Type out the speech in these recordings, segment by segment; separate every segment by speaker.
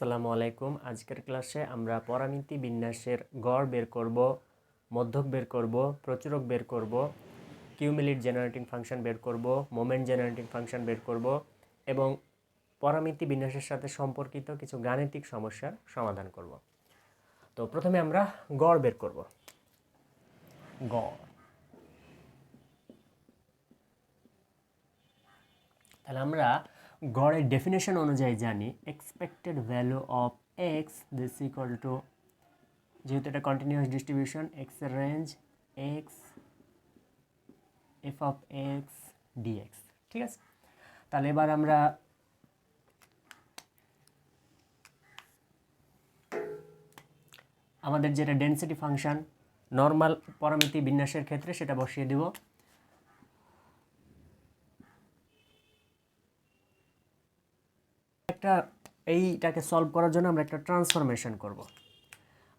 Speaker 1: আসসালামু আলাইকুম। আজকের ক্লাসে আমরা পরামিতি বিন্যাসের গড় বের করব, মধ্যক বের করব, প্রচুরক বের করব, কিউমিলিট জেনারেটিং ফাংশন বের করব, মোমেন্ট জেনারেটিং ফাংশন বের করব এবং পরামিতি বিন্যাসের সাথে সম্পর্কিত কিছু গাণিতিক সমস্যার সমাধান করব। তো প্রথমে আমরা গড় বের করব। গড়। তাহলে আমরা গড়ের ডেফিনেশন অনুযায়ী জানি expected value of x this equal to যেহেতু এটা কন্টিনিউয়াস ডিস্ট্রিবিউশন এক্সের range x f of x dx ঠিক আছে? তাহলে এবার আমরা আমাদের যেটা ডেন্সিটি ফাংশন নর্মাল পরামিতি বিন্যাসের ক্ষেত্রে সেটা বসিয়ে দিব। একটা, এইটাকে সলভ করার জন্য আমরা একটা ট্রান্সফরমেশন করব।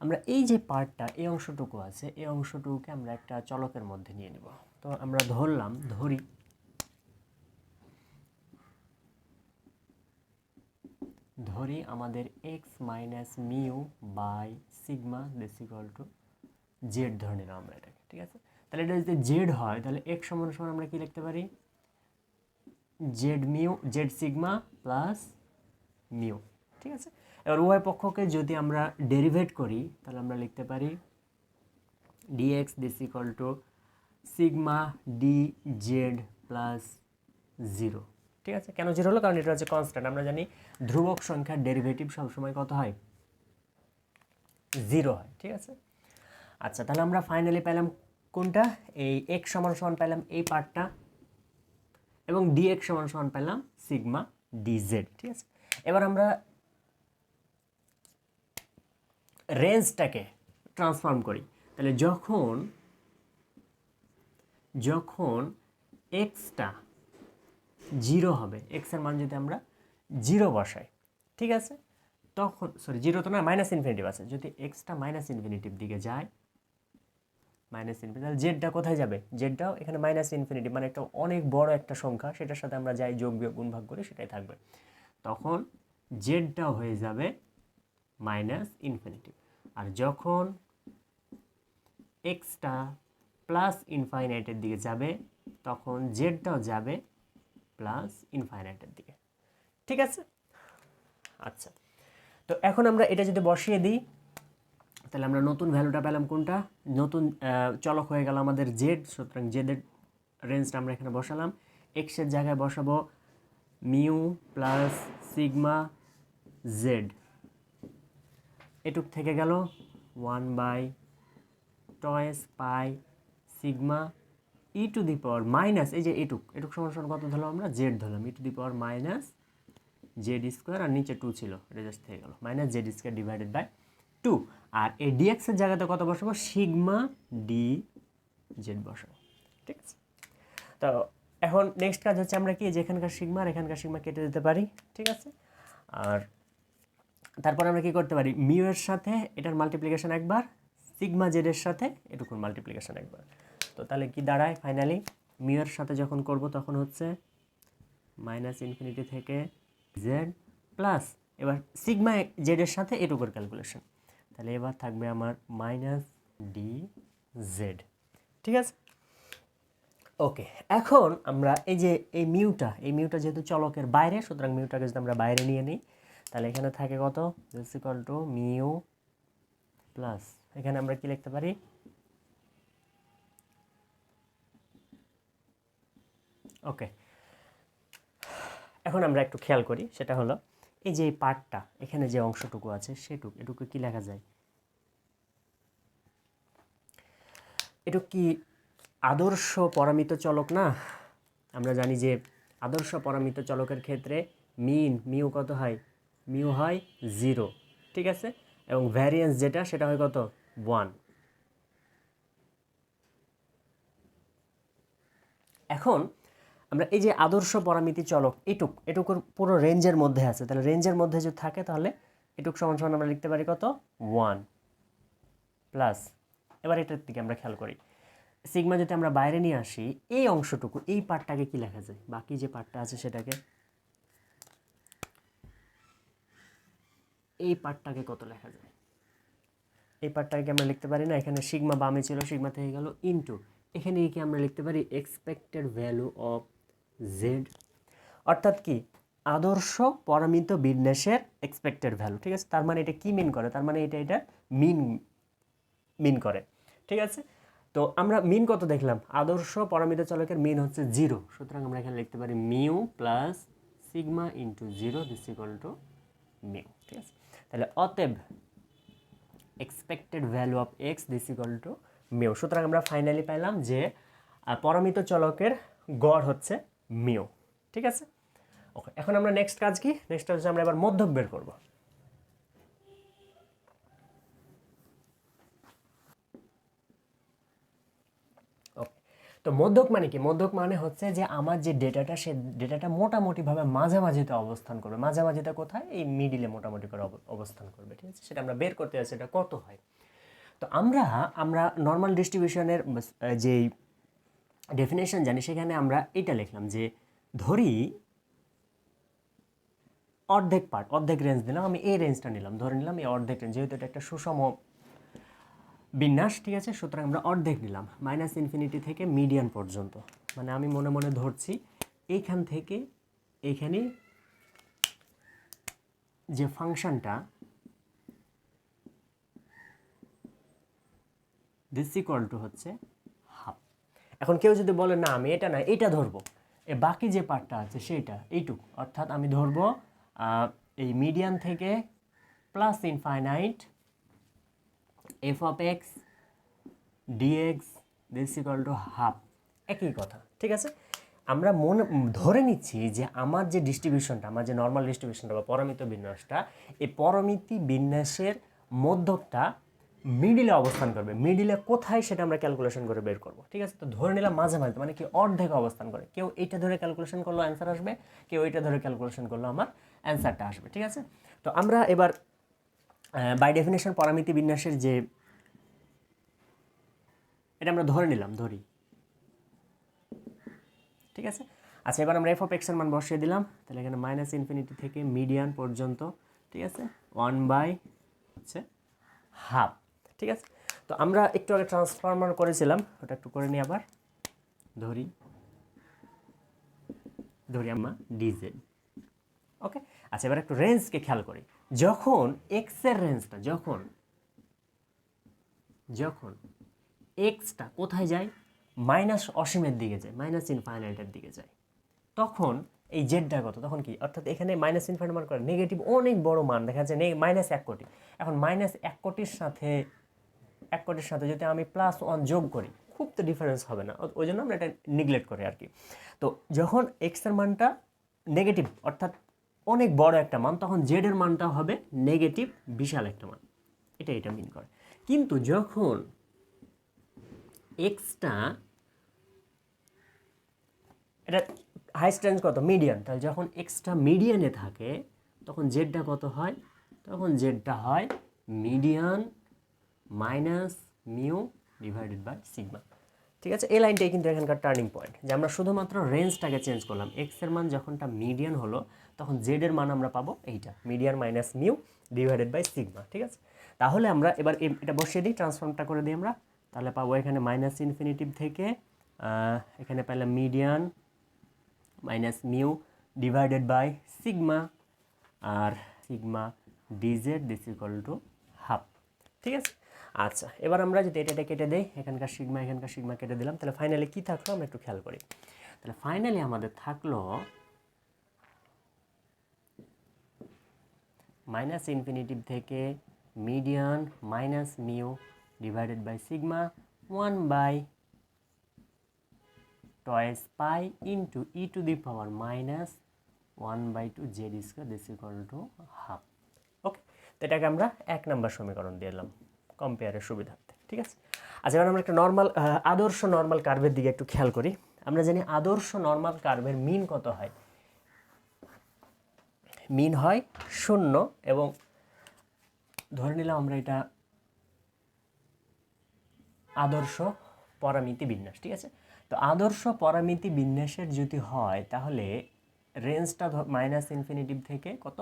Speaker 1: আমরা এই যে পার্টটা এই অংশটুকু আছে, এই অংশটুকুকে আমরা একটা চলকের মধ্যে নিয়ে নিব। তো আমরা ধরলাম, ধরি। ধরি আমাদের x minus mu by sigma this to z ধরে নিলাম আমরা এটাকে, ঠিক আছে? তাহলে এটা যদি জেড হয়, তাহলে এক্স সমান সমান আমরা কি লিখতে পারি? Z mu z sigma plus mu ঠিক আছে? এবার উভয় পক্ষকে যদি আমরা ডেরিভেট করি, তাহলে আমরা লিখতে পারি dx this equal to sigma d z plus zero ঠিক আছে? কেন জিরো হলো? কারণ এটা হচ্ছে কনস্ট্যান্ট আমরা জানি ধ্রুবক সংখ্যার ডেরিভেটিভ সবসময় কত হয়? জিরো হয়, ঠিক আছে? আচ্ছা তাহলে আমরা ফাইনালি পেলাম কোনটা? এই এক সমান সমান পেলাম এই পার্টটা এবং ডি এক্স সমান সমান পেলাম সিগমা ডি জেড ঠিক আছে? এবার আমরা রেঞ্জটাকে ট্রান্সফর্ম করি। তাহলে যখন যখন এক্সটা জিরো হবে এক্সের মান যদি আমরা জিরো বসাই, ঠিক আছে? তখন সরি জিরো তো না মাইনাস ইনফিনিটিভ আছে যদি এক্সটা মাইনাস ইনফিনিটিভ দিকে যায় মাইনাস ইনফিনিটি তাহলে জেডটা কোথায় যাবে? জেডটাও এখানে মাইনাস ইনফিনিটি মানে একটা অনেক বড় একটা সংখ্যা, সেটার সাথে আমরা যাই যোগ বিয়োগ গুণ ভাগ করি, সেটাই থাকবে। তখন জেডটাও হয়ে যাবে মাইনাস ইনফিনিটি। আর যখন এক্সটা প্লাস ইনফাইনাইটের দিকে যাবে, তখন জেডটাও যাবে প্লাস ইনফাইনাইটের দিকে। ঠিক আছে? আচ্ছা। তো এখন আমরা এটা যদি বসিয়ে দিই, তাহলে আমরা নতুন ভ্যালুটা পেলাম কোনটা? নতুন চলক হয়ে গেল আমাদের জেড সুতরাং জেডের রেঞ্জটা আমরা এখানে বসালাম। এক্সের জায়গায় বসাবো মিউ প্লাস সিগমা জেড এটুক থেকে গেল one by twice pi sigma e to the power minus এই যে এটুক এটুক সমান সমান কত ধরলাম আমরা? জেড ধরলাম। E to the power minus z square আর নিচে টু ছিল, এটা জাস্ট থেকে গেল। Minus z square divided by two আর এই ডিএক্সের জায়গাতে কত বসাবো? সিগমা ডি জেড বসাবো। ঠিক আছে? তো এখন নেক্সট কাজ হচ্ছে আমরা কি? যেখানকার সিগমা আর এখানকার সিগমা কেটে দিতে পারি। ঠিক আছে? আর তারপর আমরা কি করতে পারি? মিউ এর সাথে এটার মাল্টিপ্লিকেশন একবার সিগমা জেডের সাথে এটুকুর মাল্টিপ্লিকেশন একবার। তো তাহলে কি দাঁড়ায়? ফাইনালি মিউ এর সাথে যখন করব তখন হচ্ছে মাইনাস ইনফিনিটি থেকে জেড প্লাস এবার সিগমা জেডের সাথে এটুকুর ক্যালকুলেশন তাহলে এবার থাকবে আমার মাইনাস ডি জেড ঠিক আছে? ওকে এখন আমরা এই যে, এই মিউটা এই মিউটা যেহেতু চলকের বাইরে, সুতরাং মিউটাকে যদি আমরা বাইরে নিয়ে নিই তাহলে এখানে থাকে কত? This equal to mu plus এখানে আমরা কি লিখতে পারি? ওকে এখন আমরা একটু খেয়াল করি, সেটা হলো এই যে পার্টটা, এখানে যে অংশটুকু আছে সেটুকু, এটুকু কি লেখা যায়? এটুকু কি আদর্শ পরামিত চলক না? আমরা জানি যে আদর্শ পরামিত চলকের ক্ষেত্রে মিন মিউ কত হয়? মিউ হয় জিরো, ঠিক আছে? এবং ভ্যারিয়েন্স যেটা, সেটা হয় কত? ওয়ান এখন আমরা এই যে আদর্শ পরামিতি চলক, এটুক, এটুকুর পুরো রেঞ্জের মধ্যে আছে। তাহলে রেঞ্জের মধ্যে যদি থাকে, তাহলে এটুক সমান সমান আমরা লিখতে পারি কত? ওয়ান প্লাস এবার এটার দিকে আমরা খেয়াল করি। সিগমা যদি আমরা বাইরে নিয়ে আসি, এই অংশটুকু, এই পার্টটাকে কি লেখা যায়? বাকি যে পার্টটা আছে, সেটাকে এই পার্টটাকে কত লেখা যায়? এই পার্টটাকে আমরা লিখতে পারি না, এখানে সিগমা বামে ছিল সিগমা থেকে গেল ইনটু এখানে কি আমরা লিখতে পারি এক্সপেক্টেড ভ্যালু অফ জেড অর্থাৎ কি? আদর্শ পরামিত বিন্যাসের এক্সপেক্টেড ভ্যালু ঠিক আছে? তার মানে এটা কি মিন করে? তার মানে এটা এটা মিন মিন করে, ঠিক আছে? তো আমরা মিন কত দেখলাম? আদর্শ পরামিত চলকের মিন হচ্ছে জিরো সুতরাং আমরা এখানে লিখতে পারি mu plus sigma into zero this equal to mu ঠিক আছে? তাহলে অতএব expected value of x this to mu সুতরাং আমরা ফাইনালি পাইলাম যে পরমিত চলকের গড় হচ্ছে মেও ঠিক আছে? ওকে এখন আমরা নেক্সট কাজ কি? নেক্সট হচ্ছে আমরা এবার মধ্যক বের করব ওকে তো মধ্যক মানে কি? মধ্যক মানে হচ্ছে যে আমার যে ডেটাটা, সে ডেটাটা মোটামুটিভাবে মাঝামাঝিতে অবস্থান করবে। মাঝামাঝিতে কোথায়? এই মিডিলে মোটামুটি করে অবস্থান করবে, ঠিক আছে? সেটা আমরা বের করতে যাচ্ছি, এটা কত হয়? তো আমরা আমরা নর্মাল ডিস্ট্রিবিউশনের যেই ডেফিনেশন জানি, সেখানে আমরা এটা লিখলাম যে ধরি অর্ধেক পার্ট অর্ধেক রেঞ্জ দিলাম আমি এই রেঞ্জটা নিলাম, ধরে নিলাম এই অর্ধেক রেঞ্জ যেহেতু এটা একটা সুষম বিন্যাস ঠিক আছে, সুতরাং আমরা অর্ধেক নিলাম মাইনাস ইনফিনিটি থেকে মিডিয়ান পর্যন্ত। মানে আমি মনে মনে ধরছি, এইখান থেকে এইখানে যে ফাংশনটা দিস ইকুয়াল টু হচ্ছে হাফ এখন কেউ যদি বলে, না, আমি এটা না এটা ধরবো। এ বাকি যে পার্টটা আছে, সেইটা, এইটুকু। অর্থাৎ আমি ধরবো এই মিডিয়ান থেকে plus infinite f of x dx this equal to half একই কথা, ঠিক আছে? আমরা মনে, ধরে নিচ্ছি যে আমার যে ডিস্ট্রিবিউশনটা আমার যে নর্মাল ডিস্ট্রিবিউশনটা বা পরমিত বিন্যাসটা, এই পরমিতি বিন্যাসের মধ্যকটা মিডিলে অবস্থান করবে। মিডিলে কোথায় সেটা আমরা ক্যালকুলেশন করে বের করব, ঠিক আছে? তো ধরে নিলাম মাঝে মাঝে মানে কি অর্ধেক অবস্থান করে। কেউ এইটা ধরে ক্যালকুলেশন করল অ্যান্সার আসবে। কেউ এইটা ধরে ক্যালকুলেশন করল, আমার অ্যান্সারটা আসবে, ঠিক আছে? তো আমরা এবার বাই ডেফিনেশন পরামিতি বিন্যাসের যে এটা আমরা ধরে নিলাম, ধরি। ঠিক আছে? আচ্ছা এবার আমরা এফ অফ এক্সের মান বসিয়ে দিলাম। তাহলে এখানে মাইনাস ইনফিনিটি থেকে মিডিয়ান পর্যন্ত, ঠিক আছে? ওয়ান বাই হচ্ছে হাফ ঠিক আছে? তো আমরা একটু আগে ট্রান্সফরমার করেছিলাম, ওটা একটু করে নিই আবার। ধরি। ধরি আমরা ডিজেল ওকে আচ্ছা এবার একটু রেঞ্জকে খেয়াল করি। যখন এক্সের রেঞ্জটা যখন যখন এক্সটা কোথায় যায়? মাইনাস অসীমের দিকে যায়, মাইনাস ইনফাইনাইটের দিকে যায়। তখন এই জেডটা কত? তখন কি? অর্থাৎ এখানে মাইনাস ইনফাইনাইট মান করে নেগেটিভ অনেক বড় মান, দেখা যাচ্ছে মাইনাস এক কোটি। এখন মাইনাস এক কোটির সাথে, এক কোটির সাথে যদি আমি প্লাস ওয়ান যোগ করি, খুব তো ডিফারেন্স হবে না। ওই জন্য আমরা এটা নিগলেক্ট করি আর কি। তো যখন এক্সের মানটা নেগেটিভ অর্থাৎ অনেক বড় একটা মান, তখন জেডের মানটা হবে নেগেটিভ বিশাল একটা মান। এটা এটা মিন করে। কিন্তু যখন এক্সটা এটা হাই রেঞ্জ কত? মিডিয়ান তাহলে যখন এক্সটা মিডিয়ানে থাকে, তখন জেডটা কত হয়? তখন জেডটা হয় median minus mu divided by sigma ঠিক আছে? এই লাইনটাই কিন্তু এখানকার টার্নিং পয়েন্ট যে আমরা শুধুমাত্র রেঞ্জটাকে চেঞ্জ করলাম। এক্সের মান যখনটা মিডিয়ান হলো তখন জেড এর মান আমরা পাবো এইটা median minus mu divided by sigma ঠিক আছে? তাহলে আমরা এবার এটা বসিয়ে দিই ট্রান্সফর্মটা করে দিই আমরা। তাহলে পাবো এখানে মাইনাস ইনফিনিটিভ থেকে এখানে পেলাম median minus mu divided by sigma R sigma dz this equal to half ঠিক আছে? আচ্ছা এবার আমরা যদি এটা কেটে দেই, এখানকার সিগমা এখানকার সিগমা কেটে দিলাম, তাহলে ফাইনালি কী থাকল? আমরা একটু খেয়াল করি। তাহলে ফাইনালি আমাদের থাকল মাইনাস ইনফিনিটিভ থেকে median minus mu divided by sigma one by twice pi into e to the power minus 1 by 2 z square, this equal to half. Okay তো এটাকে আমরা এক নম্বর সমীকরণ দিলাম কম্পেয়ারের সুবিধার্থে, ঠিক আছে? আচ্ছা এবার আমরা একটা নর্মাল আদর্শ নর্মাল কার্ভের দিকে একটু খেয়াল করি। আমরা জানি আদর্শ নর্মাল কার্ভের মিন কত হয়? মিন হয় শূন্য এবং ধরে নিলাম আমরা এটা আদর্শ পরামিতি বিন্যাস, ঠিক আছে? তো আদর্শ পরামিতি বিন্যাসের যদি হয়, তাহলে রেঞ্জটা মাইনাস ইনফিনিটিভ থেকে কত?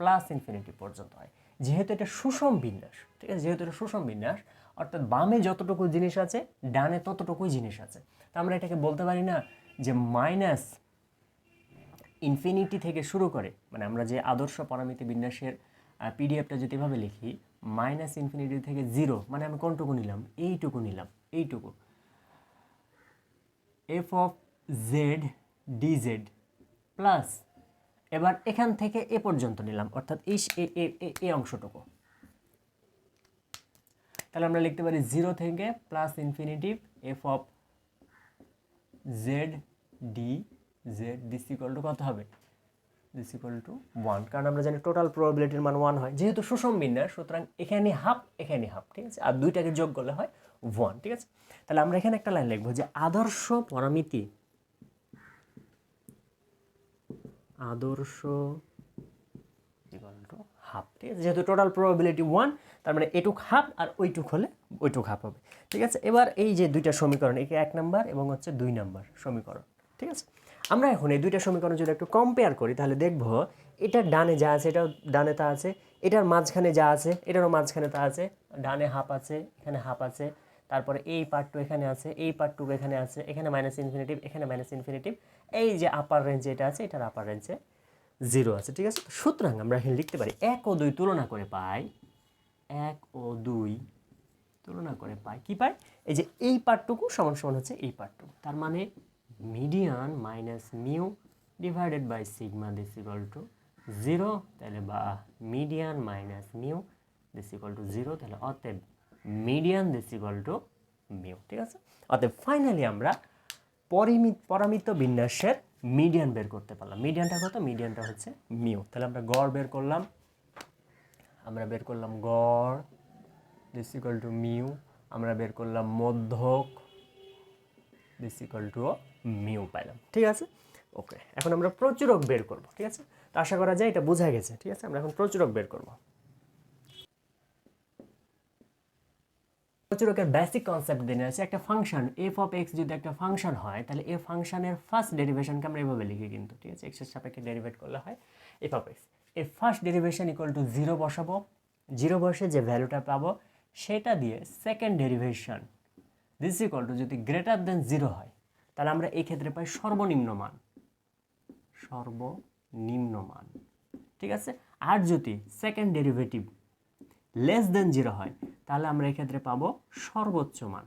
Speaker 1: প্লাস ইনফিনিটিভ পর্যন্ত হয়। যেহেতু এটা সুষম বিন্যাস, ঠিক আছে? যেহেতু এটা সুষম বিন্যাস, অর্থাৎ বামে যতটুকু জিনিস আছে, ডানে ততটুকুই জিনিস আছে। তো আমরা এটাকে বলতে পারি না যে মাইনাস ইনফিনিটি থেকে শুরু করে মানে আমরা যে আদর্শ পরামিতি বিন্যাসের পিডিএফটা যদি এভাবে লিখি মাইনাস ইনফিনিটি থেকে জিরো মানে আমি কোনটুকু নিলাম? এইটুকু নিলাম, এইটুকু। F of z dz plus এবার এখান থেকে এ পর্যন্ত নিলাম, অর্থাৎ এই এ- অংশটুকু। তাহলে আমরা লিখতে পারি জিরো থেকে plus infinity f of z d z this equal to কত হবে? দিস ইকুয়াল টু ওয়ান কারণ আমরা জানি টোটাল প্রবাবিলিটির মান ওয়ান হয়। যেহেতু সুষম বিন্যাস, সুতরাং এখানে হাফ এখানে হাফ ঠিক আছে? আর দুইটাকে যোগ করলে হয় ওয়ান ঠিক আছে? তাহলে আমরা এখানে একটা লাইন লিখব যে আদর্শ পরামিতি, আদর্শ টু হাফ ঠিক আছে? যেহেতু টোটাল প্রবাবিলিটি ওয়ান তার মানে এটুক হাফ আর ওইটুক হলে ওইটুক হাফ হবে। ঠিক আছে? এবার এই যে দুইটা সমীকরণ, একে এক নাম্বার এবং হচ্ছে দুই নাম্বার সমীকরণ, ঠিক আছে? আমরা এখন এই দুইটা সমীকরণ যদি একটু কম্পেয়ার করি, তাহলে দেখব এটার ডানে যা আছে, এটাও ডানে তা আছে, এটার মাঝখানে যা আছে, এটারও মাঝখানে তা আছে, ডানে হাফ আছে, এখানে হাফ আছে, তারপরে এই পার্টটু এখানে আছে, এই পার্টটুকু এখানে আছে, এখানে মাইনাস ইনফিনিটিভ এখানে মাইনাস ইনফিনিটিভ এই যে আপার রেঞ্জে এটা আছে, এটার আপার রেঞ্জে জিরো আছে, ঠিক আছে? সুতরাং আমরা এখানে লিখতে পারি, এক ও দুই তুলনা করে পাই, এক ও দুই তুলনা করে পাই, কি পাই? এই যে এই পার্টটুকু সমান সমান হচ্ছে এই পার্টটুকু তার মানে median minus mu divided by sigma this to zero, তাহলে বা median minus mu this to zero, তাহলে অতএব মিডিয়ান দিস টু মিউ, ঠিক আছে? অতএব ফাইনালি আমরা পরিমিত পরামিত বিন্যাসের মিডিয়ান বের করতে পারলাম। মিডিয়ানটা কত? মিডিয়ানটা হচ্ছে মিউ। তাহলে আমরা গড় বের করলাম। আমরা বের করলাম গড় দিস টু মিউ। আমরা বের করলাম মধ্যক দিস ইকুয়াল টু মিউ পাইলাম। ঠিক আছে? ওকে এখন আমরা প্রচুরক বের করব, ঠিক আছে? তো আশা করা যায় এটা বোঝা গেছে, ঠিক আছে? আমরা এখন প্রচুরক বের করব। প্রচুরকের বেসিক কনসেপ্ট দিয়ে আছে, একটা ফাংশন এফ অফ এক্স যদি একটা ফাংশন হয়, তাহলে এ ফাংশনের ফার্স্ট ডেরিভেশনকে আমরা এভাবে লিখি কিন্তু, ঠিক আছে? এক্সের সাপেক্ষে ডেরিভেট করলে হয় এফ অফ এক্স এই first derivation equal to zero বসাবো জিরো বসে যে ভ্যালুটা পাবো, সেটা দিয়ে second derivation this equal to যদি গ্রেটার দেন জিরো হয় তাহলে আমরা এই ক্ষেত্রে পাই সর্বনিম্ন মান। সর্বনিম্ন মান। ঠিক আছে? আর যদি second derivative less than zero হয়, তাহলে আমরা এক্ষেত্রে পাবো সর্বোচ্চ মান।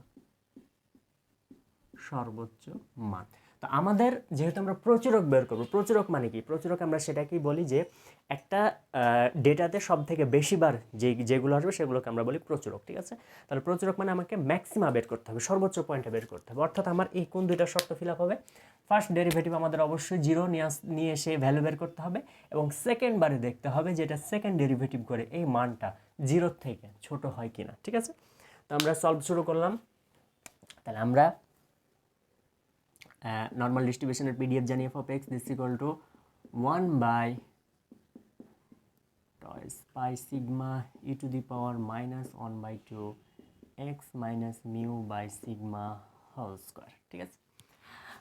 Speaker 1: সর্বোচ্চ মান। তো আমাদের যেহেতু আমরা প্রচুরক বের করব, প্রচুরক মানে কি? প্রচুরক আমরা সেটাকেই বলি যে একটা ডেটাতে সব থেকে বেশিবার যে, যেগুলো আসবে সেগুলোকে আমরা বলি প্রচুরক, ঠিক আছে? তাহলে প্রচুরক মানে আমাকে ম্যাক্সিমা বের করতে হবে, সর্বোচ্চ পয়েন্টে বের করতে হবে। অর্থাৎ আমার এই কোন দুইটা শর্ত ফিল আপ হবে? ফার্স্ট ডেরিভেটিভ আমাদের অবশ্যই জিরো নিয়ে এসে ভ্যালু বের করতে হবে এবং সেকেন্ড বারে দেখতে হবে যে এটা সেকেন্ড ডেরিভেটিভ করে এই মানটা জিরোর থেকে ছোট হয় কিনা, ঠিক আছে? তো আমরা সলভ শুরু করলাম। তাহলে আমরা নর্মাল ডিস্ট্রিবিউশনের পিডিএফ জানি f of x this equal to one by twice pi sigma e to the power minus one by two x minus mu by sigma whole square ঠিক আছে?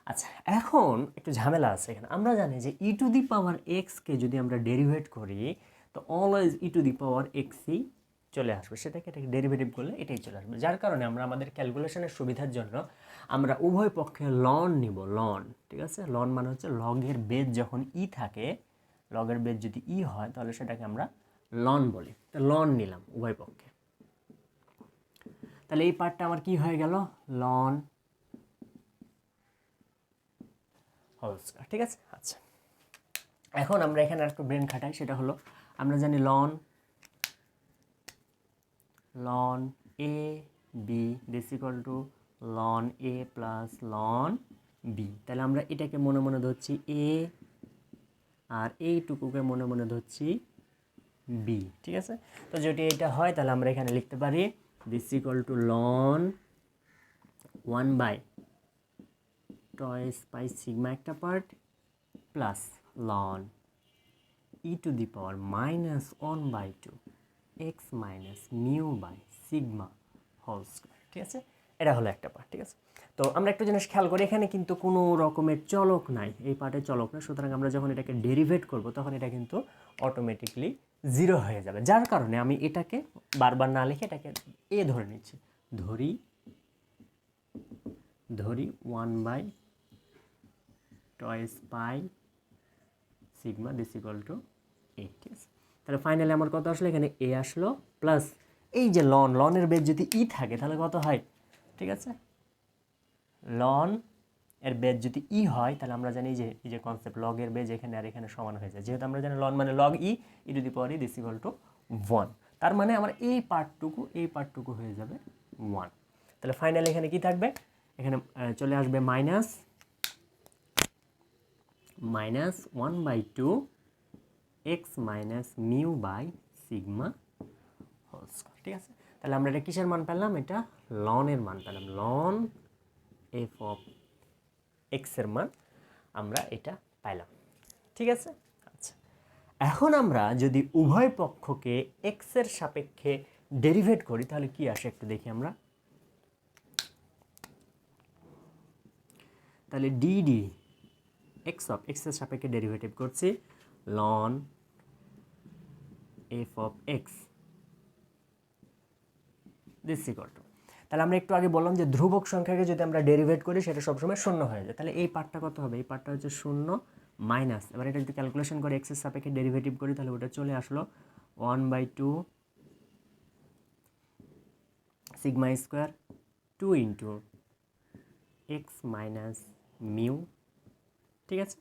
Speaker 1: আচ্ছা এখন একটু ঝামেলা আছে এখানে। আমরা জানি যে ই টু দি পাওয়ার এক্সকে যদি আমরা ডেরিভেট করি, তো always E to the power এক্সই চলে আসবে। সেটাকে এটাকে ডেরিভেটিভ করলে এটাই চলে আসবে। যার কারণে আমরা আমাদের ক্যালকুলেশনের সুবিধার জন্য আমরা উভয় পক্ষে লন নিব লন ঠিক আছে? লন মানে হচ্ছে লগের বেদ যখন ই থাকে, লগের বেদ যদি ই হয়, তাহলে সেটাকে আমরা লন বলি। তো লন নিলাম উভয় পক্ষে। তাহলে এই পার্টটা আমার কি হয়ে গেল? লন হোল ঠিক আছে? আচ্ছা। এখন আমরা এখানে একটু ব্রেন খাটাই, সেটা হলো, আমরা জানি ln ln a b this equal to ln a plus ln b তাহলে আমরা এটাকে মনে মনে ধরছি এ আর এইটুকুকে মনে মনে ধরছি বি ঠিক আছে? তো যদি এটা হয়, তাহলে আমরা এখানে লিখতে পারি this equal to ln one by twice by sigma একটা part plus ln e to the power minus one by two x minus mu by sigma whole square ঠিক আছে? এটা হলো একটা পার্ট ঠিক আছে? তো আমরা একটা জিনিস খেয়াল করি, এখানে কিন্তু কোনো রকমের চলক নাই। এই পার্টে চলক না, সুতরাং আমরা যখন এটাকে ডেরিভেট করব, তখন এটা কিন্তু অটোমেটিকলি জিরো হয়ে যাবে। যার কারণে আমি এটাকে বারবার না লিখে এটাকে এ ধরে নিচ্ছি। ধরি ধরি one by twice pi sigma this equal to a ঠিক আছে? তাহলে ফাইনালি আমার কত আসলো এখানে? এ আসলো প্লাস এই যে লন লনের বেদ যদি ই থাকে, তাহলে কত হয়? ঠিক আছে? লন এর বেজ যদি ই হয়, তাহলে আমরা জানি যে, এই যে কনসেপ্ট লগের বেজ এখানে আর এখানে সমান হয়ে যায়। যেহেতু আমরা জানি লন মানে log e e to the power e this equal to one তার মানে আমার এই পার্টটুকু এই পার্টটুকু হয়ে যাবে ওয়ান তাহলে ফাইনালি এখানে কি থাকবে? এখানে চলে আসবে minus minus one by two x minus mu by sigma whole ঠিক আছে? তাহলে আমরা এটা কিসের মান পেলাম? এটা লনের মান পেলাম লন এফ অফ এক্সের মান আমরা এটা পাইলাম। ঠিক আছে? আচ্ছা। এখন আমরা যদি উভয় পক্ষকে এক্সের সাপেক্ষে ডেরিভেট করি, তাহলে কি আসে একটু দেখি আমরা? তাহলে ডিডি এক্স অফ এক্সের সাপেক্ষে ডেরিভেটিভ করছি ln f of x this equal to তাহলে আমরা একটু আগে বললাম যে ধ্রুবক সংখ্যাকে যদি আমরা ডেরিভেট করি, সেটা সবসময় শূন্য হয়ে যায়। তাহলে এই পার্টটা কত হবে? এই পার্টটা হচ্ছে শূন্য মাইনাস এবার এটা যদি ক্যালকুলেশন করে এক্সের সাপেক্ষে ডেরিভেটিভ করি, তাহলে ওটা চলে আসলো one by two sigma square two into x minus mu ঠিক আছে?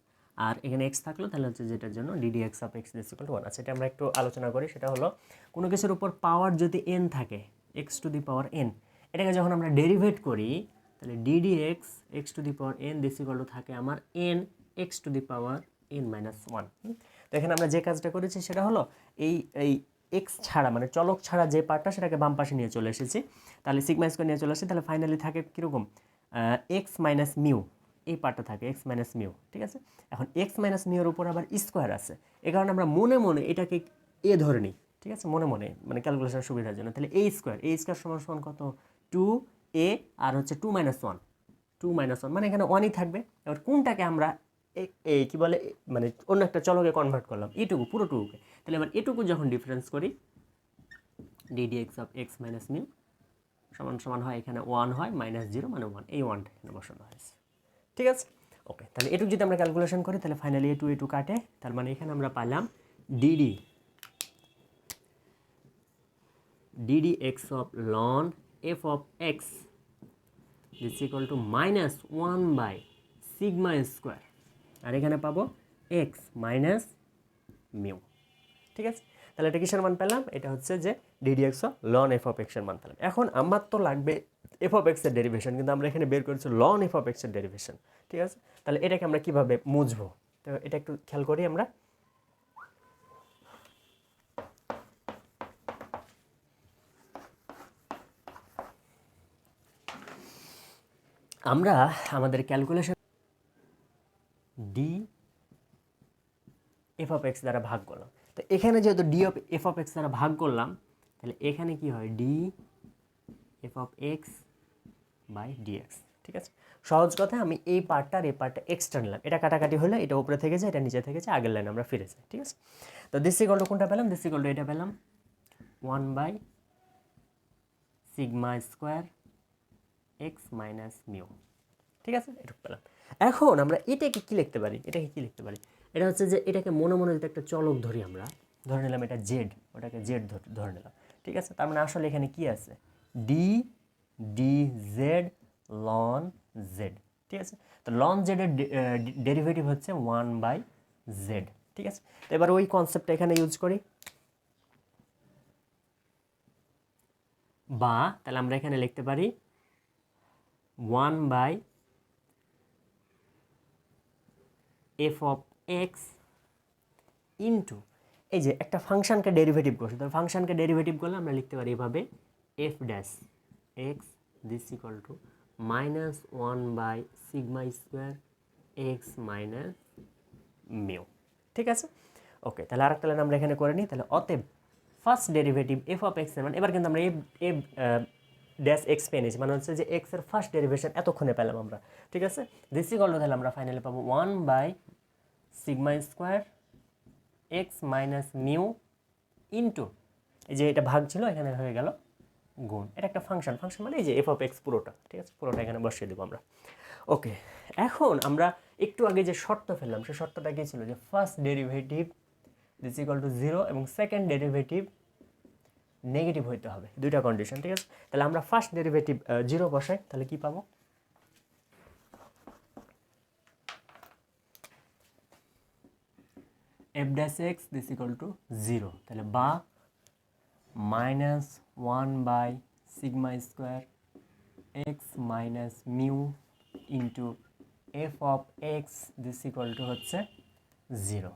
Speaker 1: আর এখানে এক্স থাকল, তাহলে হচ্ছে যেটার জন্য d d x of x equal to one আছে এটা আমরা একটু আলোচনা করি। সেটা হলো, কোনো কিছুর উপর পাওয়ার যদি এন থাকে x to the power n এটাকে যখন আমরা ডেরিভেট করি, তাহলে d d x x to the power n this equal থাকে আমার n x to the power n minus one তো এখানে আমরা যে কাজটা করেছি সেটা হলো এই এই এক্স ছাড়া মানে চলক ছাড়া যে পার্টটা সেটাকে বাম পাশে নিয়ে চলে এসেছি। তাহলে সিগমা স্কোয়ার নিয়ে চলে আসছি তাহলে ফাইনালি থাকে কীরকম? এক্স মাইনাস মিউ এই পার্টটা থাকে এক্স মাইনাস মিউ ঠিক আছে? এখন এক্স মাইনাস মিউর উপর আবার স্কোয়ার আছে, এ কারণে আমরা মনে মনে এটাকে এ ধরে নিই, ঠিক আছে? মনে মনে মানে ক্যালকুলেশন সুবিধার জন্য। তাহলে এ স্কোয়ার এ স্কোয়ার সমান সমান কত? টু এ আর হচ্ছে two minus one two minus one মানে এখানে ওয়ানই থাকবে। এবার কোনটাকে আমরা এই কী বলে? মানে অন্য একটা চলকে কনভার্ট করলাম। এটুকু পুরোটুকুকে তাহলে এবার এটুকু যখন ডিফারেন্স করি d d x of x minus mu সমান সমান হয় এখানে ওয়ান হয় মাইনাস জিরো মানে ওয়ান এই ওয়ানটা এখানে বসানো হয়েছে। ঠিক আছে? ওকে তাহলে এটুকু যদি আমরা ক্যালকুলেশন করি, তাহলে finally a two a two কাটে। তার মানে এখানে আমরা পাইলাম d d d d x of ln f of x this equal to minus one by sigma square আর এখানে পাবো এক্স মাইনাস মিউ ঠিক আছে? তাহলে এটা কিসের মান পেলাম? এটা হচ্ছে যে ডিডিএক্স লন এফ অফ এক্সের মান পেলাম। এখন আমার তো লাগবে এফ অফ এক্সের ডেরিভেশন কিন্তু আমরা এখানে বের করেছি লন এফ অফ এক্সের ডেরিভেশন ঠিক আছে? তাহলে এটাকে আমরা কীভাবে মুছবো? তো এটা একটু খেয়াল করি আমরা। আমরা আমাদের calculation d f of x দ্বারা ভাগ করলাম। তো এখানে যেহেতু d of f of x দ্বারা ভাগ করলাম, তাহলে এখানে কি হয়? D f of x by dx ঠিক আছে? সহজ কথা, আমি এই পার্টটা আর এই পার্টটা এক্সট্রা নিলাম। এটা কাটাকাটি হলে, এটা উপরে থেকে যায়, এটা নিচে থেকে যায়, আগের লাইনে আমরা ফিরে যাই। ঠিক আছে? তো দিস ইকল কোনটা পেলাম? দিস ইকল এটা পেলাম। One by sigma square x minus mu ঠিক আছে? এটুকু পেলাম। এখন আমরা এটাকে কি লিখতে পারি? এটাকে কি লিখতে পারি? এটা হচ্ছে যে এটাকে মনে মনে যদি একটা চলক ধরি আমরা। ধরে নিলাম এটা জেড ওটাকে জেড ধরে নিলাম। ঠিক আছে? তার মানে আসলে এখানে কি আছে? D D Z ln Z ঠিক আছে? তো লন জেডের ডেরিভেটিভ হচ্ছে ওয়ান বাই জেড ঠিক আছে? তো এবার ওই কনসেপ্টটা এখানে ইউজ করি। বা, তাহলে আমরা এখানে লিখতে পারি one by f of x into, এই যে একটা ফাংশনকে ডেরিভেটিভ করছে, তাহলে ফাংশনকে ডেরিভেটিভ করলে আমরা লিখতে পারি এভাবে, f dash x this equal to minus one by sigma square x minus mu, ঠিক আছে? ওকে, তাহলে আরেকটা লাইন আমরা এখানে করে নিই, তাহলে অতএব ফার্স্ট ডেরিভেটিভ এফ অফ এক্সের মান, এবার কিন্তু আমরা এফ এফ ড্যাশ এক্স নিয়েছি মানে হচ্ছে যে এক্সের ফার্স্ট ডেরিভেশন এতক্ষণে পেলাম আমরা। ঠিক আছে? দিস টু তাহলে আমরা ফাইনালি পাবো one by sigma square x minus mu into এই যে এটা ভাগ ছিল, এখানে হয়ে গেল গুণ। এটা একটা ফাংশন ফাংশন মানে এই যে এফ অফ এক্স পুরোটা। ঠিক আছে? পুরোটা এখানে বসিয়ে দেবো আমরা। ওকে এখন আমরা একটু আগে যে শর্ত ফেললাম সেই শর্তটা কি ছিল? যে first derivative this equal to zero এবং সেকেন্ড ডেরিভেটিভ নেগেটিভ হইতে হবে, দুইটা কন্ডিশন ঠিক আছে? তাহলে আমরা ফার্স্ট ডেরিভেটিভ জিরো বসাই, তাহলে কি পাবো? F dash x this equal to zero তাহলে বা minus one by sigma square x minus mu into f of x this equal to হচ্ছে জিরো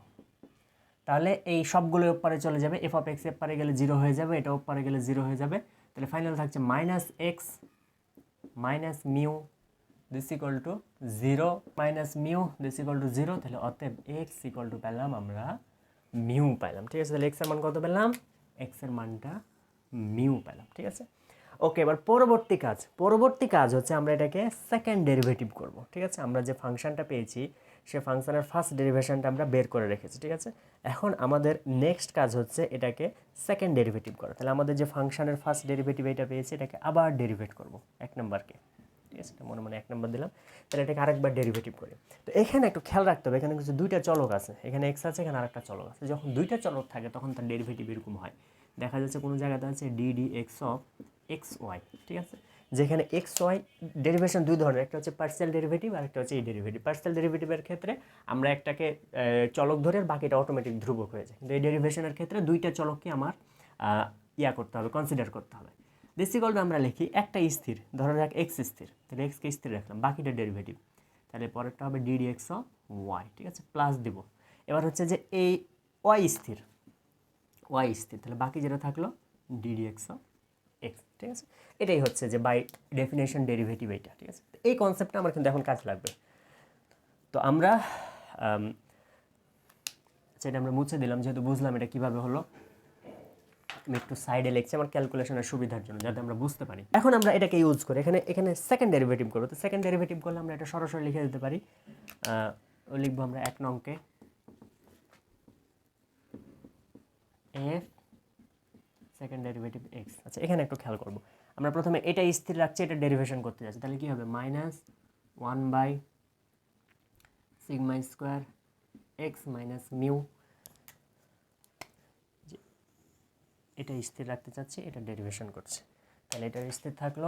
Speaker 1: তাহলে এই সবগুলো ওপারে চলে যাবে। এফ অফ এক্স এপারে গেলে জিরো হয়ে যাবে এটা ওপারে গেলে জিরো হয়ে যাবে। তাহলে ফাইনাল থাকছে minus x minus mu this equal to zero minus mu this equal to zero তাহলে অতএব এক্স ইকুয়াল টু পেলাম আমরা মিউ পেলাম। ঠিক আছে, তাহলে এক্সের মান কত পেলাম? এক্সের মানটা মিউ পেলাম, ঠিক আছে? ওকে এবার পরবর্তী কাজ। পরবর্তী কাজ হচ্ছে আমরা এটাকে সেকেন্ড ডেরিভেটিভ করব, ঠিক আছে? আমরা যে ফাংশনটা পেয়েছি সে ফাংশনের ফার্স্ট ডেরিভেশনটা আমরা বের করে রেখেছি, ঠিক আছে? এখন আমাদের নেক্সট কাজ হচ্ছে এটাকে সেকেন্ড ডেরিভেটিভ করা। তাহলে আমাদের যে ফাংশনের ফার্স্ট ডেরিভেটিভ এটা পেয়েছি, এটাকে আবার ডেরিভেট করব, এক নম্বরকে। ঠিক আছে? এটা মনে মনে এক নম্বর দিলাম। তাহলে এটাকে আরেকবার ডেরিভেটিভ করি। তো এখানে একটু খেয়াল রাখতে হবে, এখানে কিছু দুইটা চলক আছে। এখানে এক্স আছে, এখানে আরেকটা চলক আছে। যখন দুইটা চলক থাকে, তখন তার ডেরিভেটিভ এরকম হয়। দেখা যাচ্ছে কোনো জায়গাতে আছে d d x of x y ঠিক আছে? যেখানে এক্স ওয়াই ডেরিভেশন দুই ধরনের, একটা হচ্ছে পার্সিয়াল ডেরিভেটিভ আর একটা হচ্ছে এই ডেরিভেটিভ পার্সিয়াল ডেরিভেটিভের ক্ষেত্রে আমরা একটাকে চলক ধরে বাকিটা অটোমেটিক ধ্রুবক হয়ে যায়। কিন্তু এই ডেরিভেশনের ক্ষেত্রে দুইটা চলককে আমার ইয়া করতে হবে কনসিডার করতে হবে। বেসিকলবে আমরা লিখি একটা স্থির, ধরো যাক এক্স স্থির। তাহলে এক্সকে স্থির রাখলাম, বাকিটা ডেরিভেটিভ তাহলে পরেরটা হবে ডিডি এক্স অফ ওয়াই ঠিক আছে? প্লাস দিব। এবার হচ্ছে যে এই ওয়াই স্থির ওয়াই স্থির। তাহলে বাকি যেটা থাকল ডিডি এক্স অফ ঠিক আছে? এটাই হচ্ছে যে বাই ডেফিনেশন ডেরিভেটিভ এইটা ঠিক আছে? এই কনসেপ্টটা আমার কিন্তু এখন কাজ লাগবে। তো আমরা সেটা আমরা মুছে দিলাম, যেহেতু বুঝলাম এটা কীভাবে হলো। আমি একটু সাইডে লিখছি, আমার ক্যালকুলেশনের সুবিধার জন্য, যাতে আমরা বুঝতে পারি। এখন আমরা এটাকে ইউজ করি। এখানে এখানে সেকেন্ড ডেরিভেটিভ করব। তো সেকেন্ড ডেরিভেটিভ করলে আমরা এটা সরাসরি লিখে দিতে পারি। লিখব আমরা এক নংকে এফ সেকেন্ড ডেরিভেটিভ এক্স আচ্ছা এখানে একটু খেয়াল করব। আমরা প্রথমে এটা স্থির রাখছি, এটা ডেরিভেশন করতে যাচ্ছি। তাহলে কী হবে? Minus one by sigma square x minus mu এটা স্থির রাখতে চাচ্ছি, এটা ডেরিভেশন করছে। তাহলে এটার স্থির থাকল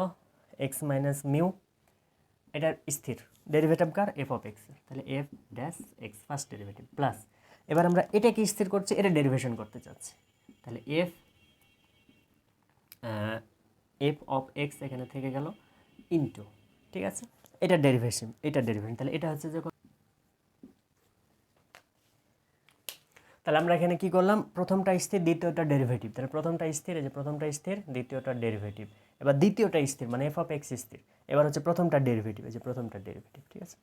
Speaker 1: এক্স মাইনাস মিউ এটার স্থির। ডেরিভেটিভ কার? এফ অফ এক্স তাহলে f dash x first derivative plus এবার আমরা এটাকে স্থির করছি, এটা ডেরিভেশন করতে চাচ্ছি। তাহলে এফ এফ অফ এক্স এখানে থেকে গেল ইনটু ঠিক আছে? এটা ডেরিভেশন এটা ডেরিভেশন তাহলে এটা হচ্ছে যে তাহলে আমরা এখানে কি করলাম? প্রথমটা স্থির, দ্বিতীয়টা ডেরিভেটিভ তাহলে প্রথমটা স্থির, এই যে প্রথমটা স্থির, দ্বিতীয়টা ডেরিভেটিভ এবার দ্বিতীয়টা স্থির মানে এফ অফ এক্স স্থির। এবার হচ্ছে প্রথমটা ডেরিভেটিভ এই যে প্রথমটা ডেরিভেটিভ ঠিক আছে?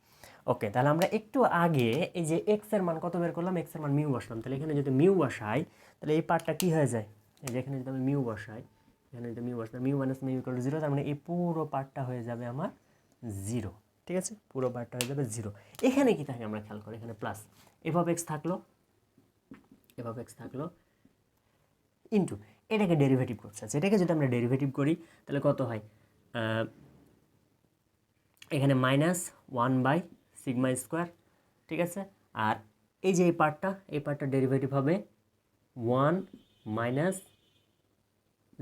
Speaker 1: ওকে তাহলে আমরা একটু আগে এই যে এক্সের মান কত বের করলাম? এক্সের মান মিউ বসলাম। তাহলে এখানে যদি মিউ বসাই, তাহলে এই পার্টটা কি হয়ে যায়? এই যে এখানে যদি আমি মিউ বসাই এখানে যদি মিউ বসাই mu minus mu equal zero তার মানে এই পুরো পার্টটা হয়ে যাবে আমার জিরো ঠিক আছে? পুরো পার্টটা হয়ে যাবে জিরো এখানে কি থাকে আমরা খেয়াল করি? এখানে প্লাস অফ এক্স থাকল অফ এক্স থাকল ইন্টু এটাকে ডেরিভেটিভ করছে আচ্ছা এটাকে যদি আমরা ডেরিভেটিভ করি, তাহলে কত হয়? এখানে minus one by sigma square ঠিক আছে? আর এই যে এই পার্টটা এই পার্টটা ডেরিভেটিভ হবে ওয়ান মাইনাস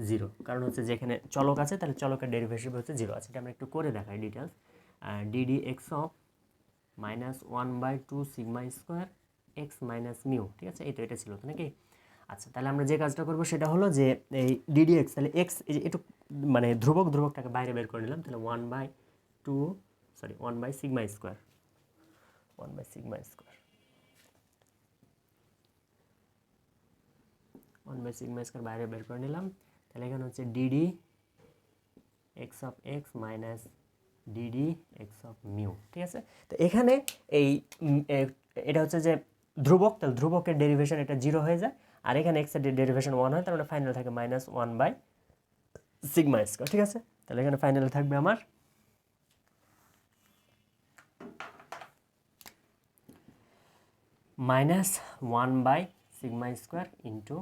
Speaker 1: জিরো। কারণ হচ্ছে যেখানে চলক আছে, তাহলে চলকের ডেরিভেটিভ হচ্ছে জিরো আছে। এটা আমরা একটু করে দেখাই details d d x of minus one by two sigma square x minus mu ঠিক আছে? এই তো এটা ছিল তো নাকি? আচ্ছা তাহলে আমরা যে কাজটা করব সেটা হলো যে এই ডিডি এক্স তাহলে এক্স এই যে একটু মানে ধ্রুবক ধ্রুবকটাকে বাইরে বের করে নিলাম, তাহলে one by two sorry one by sigma square one by sigma square one by sigma square বাইরে বের করে নিলাম। তাহলে এখানে হচ্ছে d d x of x minus d d x of mu ঠিক আছে? তো এখানে এই এটা হচ্ছে যে ধ্রুবক, তাহলে ধ্রুবকের ডেরিভেশন এটা জিরো হয়ে যায়, আর এখানে এক্সের ডেরিভেশন ওয়ান হয়, তার মানে ফাইনাল থাকে minus one by sigma square ঠিক আছে? তাহলে এখানে ফাইনালে থাকবে আমার minus one by sigma square into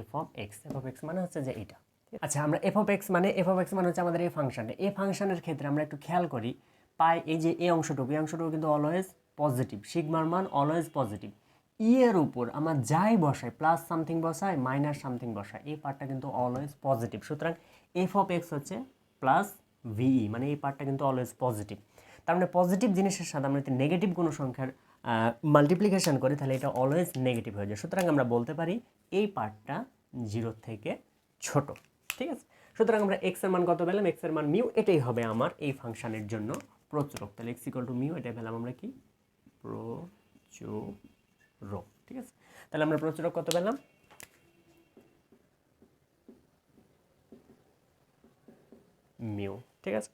Speaker 1: f of x f of x মানে হচ্ছে যে এটা। আচ্ছা আমরা এফ অফ এক্স মানে এফ অফ এক্স মানে হচ্ছে আমাদের এই ফাংশনটা। এই ফাংশনের ক্ষেত্রে আমরা একটু খেয়াল করি, পাই এই যে এই অংশটুকু এই অংশটুকু কিন্তু অলওয়েজ পজিটিভ সিগমার মান অলওয়েজ পজিটিভ ই এর উপর আমরা যাই বসাই প্লাস সামথিং বসাই মাইনাস সামথিং বসাই এই পার্টটা কিন্তু অলওয়েজ পজিটিভ সুতরাং এফ অফ এক্স হচ্ছে প্লাস ভিই মানে এই পার্টটা কিন্তু অলওয়েজ পজিটিভ তার মানে পজিটিভ জিনিসের সাথে আমরা নেগেটিভ কোনো সংখ্যার মাল্টিপ্লিকেশন করি, তাহলে এটা অলওয়েজ নেগেটিভ হয়ে যায়। সুতরাং আমরা বলতে পারি এই পার্টটা জিরো থেকে ছোট, ঠিক আছে? সুতরাং আমরা এক্সের মান কত পেলাম? এক্সের মান মিউ এটাই হবে আমার এই ফাংশানের জন্য প্রচুরক। তাহলে এক্স টু মিউ এটাই পেলাম আমরা কি? প্রচুরক, ঠিক আছে? তাহলে আমরা প্রচুরক কত পেলাম? মিউ ঠিক আছে?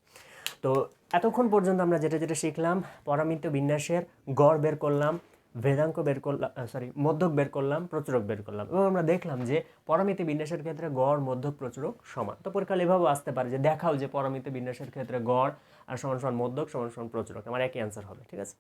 Speaker 1: তো এতক্ষণ পর্যন্ত আমরা যেটা যেটা শিখলাম, পরামিত বিন্যাসের গড় বের করলাম ভেদাঙ্ক বের করলাম সরি মধ্যক বের করলাম, প্রচুরক বের করলাম এবং আমরা দেখলাম যে পরামিতি বিন্যাসের ক্ষেত্রে গড়, মধ্যক, প্রচুরক সমান। তো পরীক্ষা এভাবেও আসতে পারে যে দেখাও যে পরামিতি বিন্যাসের ক্ষেত্রে গড় আর সমান সমান মধ্যক, সমান সমান প্রচুরক। আমার একই অ্যান্সার হবে, ঠিক আছে?